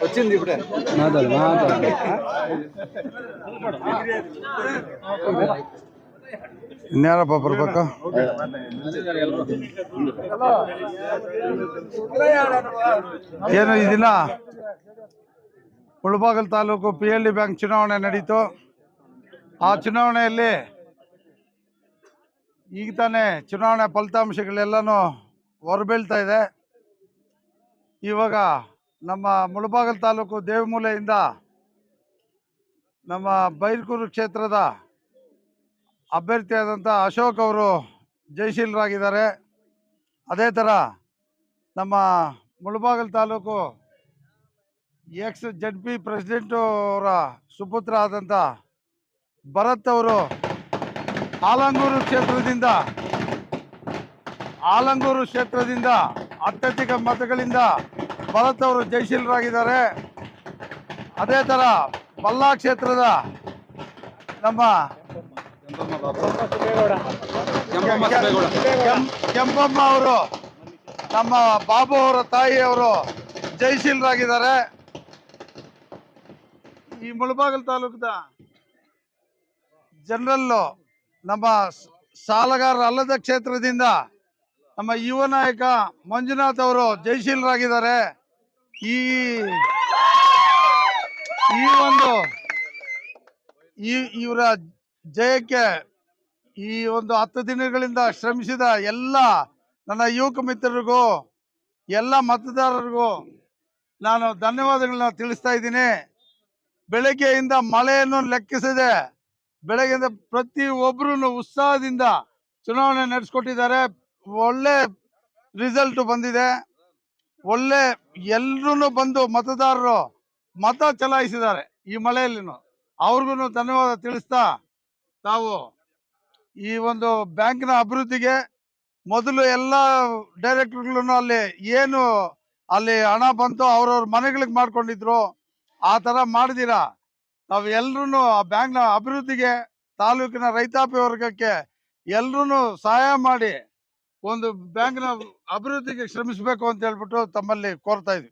వచ్చింది ఇప్పుడే మాట్లాడు మాట్లాడు ಇನ್ಯಾರಪ್ಪ ಬರ್ಬೇಕ ಏನು ಈ ದಿನ Mulbagal taluk P L D bank ಚುನಾವಣೆ ನಡೀತು ಆ ಚುನಾವಣೆಯಲ್ಲಿ ಈಗ ತಾನೇ ಚುನಾವಣೆ ಫಲಿತಾಂಶಗಳೆಲ್ಲನೂ ಹೊರಬೀಳ್ತಾ ಇದೆ ಇವಾಗ ನಮ್ಮ ಮುಳಬಾಗಲ್ ತಾಲೂಕು ದೇವಮೂಲೆಯಿಂದ ನಮ್ಮ ಬೈರ್ಕೂರು ಕ್ಷೇತ್ರದ ಅಭ್ಯರ್ಥಿಯಾದಂಥ ಅಶೋಕ್ ಅವರು ಜಯಶೀಲರಾಗಿದ್ದಾರೆ. ಅದೇ ಥರ ನಮ್ಮ Mulbagal taluk ex Z P president ಅವರ ಸುಪುತ್ರ ಆದಂಥ ಭರತ್ ಅವರು ಆಲಂಗೂರು ಕ್ಷೇತ್ರದಿಂದ ಆಲಂಗೂರು ಕ್ಷೇತ್ರದಿಂದ ಅತ್ಯಧಿಕ ಮತಗಳಿಂದ ಭರತ್ ಅವರು ಜಯಶೀಲರಾಗಿದ್ದಾರೆ ಅದೇ ಥರ ಬಲ್ಲಾ ಕ್ಷೇತ್ರದ ನಮ್ಮ ಕೆಂಪಮ್ಮ ಅವರು ನಮ್ಮ ಬಾಬು ಅವರ ತಾಯಿ ಅವರು ಜಯಶೀಲರಾಗಿದ್ದಾರೆ ಈ ಮುಳಬಾಗಲ್ ತಾಲೂಕದ ಜನರಲ್ಲು ನಮ್ಮ ಸಾಲಗಾರರಲ್ಲದ ಸಾಲಗಾರ ಅಲ್ಲದ ಕ್ಷೇತ್ರದಿಂದ ನಮ್ಮ ಯುವ ನಾಯಕ ಮಂಜುನಾಥ್ ಅವರು ಜಯಶೀಲರಾಗಿದ್ದಾರೆ ಈ ಈ ಒಂದು, ಈ, ಇವರ ಜಯಕ್ಕೆ ಈ ಒಂದು ಹತ್ತು ದಿನಗಳಿಂದ ಶ್ರಮಿಸಿದ ಎಲ್ಲ ನನ್ನ ಯುವಕ ಮಿತ್ರರಿಗೂ, ಎಲ್ಲ ಮತದಾರರಿಗೂ ನಾನು ಧನ್ಯವಾದಗಳನ್ನ ತಿಳಿಸ್ತಾ ಇದ್ದೀನಿ. ಬೆಳಗ್ಗೆಯಿಂದ ಮಳೆಯನ್ನು ಲೆಕ್ಕಿಸದೆ, ಬೆಳಗ್ಗೆಯಿಂದ ಪ್ರತಿ ಒಬ್ಬರೂ ಉತ್ಸಾಹದಿಂದ ಚುನಾವಣೆ ನಡೆಸ್ಕೊಟ್ಟಿದ್ದಾರೆ. ಒಳ್ಳೆ ರಿಸಲ್ಟ್ ಬಂದಿದೆ. ಒಳ್ಳೆ ಎಲ್ರೂ ಬಂದು ಮತದಾರರು ಮತ ಚಲಾಯಿಸಿದ್ದಾರೆ ಈ ಮಳೆಯಲ್ಲಿನೂ. ಅವ್ರಿಗೂ ಧನ್ಯವಾದ ತಿಳಿಸ್ತಾ ತಾವು ಈ ಒಂದು ಬ್ಯಾಂಕ್ನ ಅಭಿವೃದ್ಧಿಗೆ ಮೊದಲು ಎಲ್ಲ ಡೈರೆಕ್ಟರ್ಗಳನ್ನು ಅಲ್ಲಿ ಏನು ಅಲ್ಲಿ ಹಣ ಬಂತು ಅವ್ರವ್ರ ಮನೆಗಳಿಗೆ ಮಾಡ್ಕೊಂಡಿದ್ರು. ಆ ಥರ ಮಾಡಿದಿರಾ? ತಾವು ಎಲ್ರೂ ಆ ಬ್ಯಾಂಕ್ನ ಅಭಿವೃದ್ಧಿಗೆ ತಾಲೂಕಿನ ರೈತಾಪಿ ವರ್ಗಕ್ಕೆ ಎಲ್ರೂ ಸಹಾಯ ಮಾಡಿ ಒಂದು ಬ್ಯಾಂಕ್ನ ಅಭಿವೃದ್ಧಿಗೆ ಶ್ರಮಿಸಬೇಕು ಅಂತ ಹೇಳ್ಬಿಟ್ಟು ತಮ್ಮಲ್ಲಿ ಕೋರ್ತಾ ಇದ್ವಿ.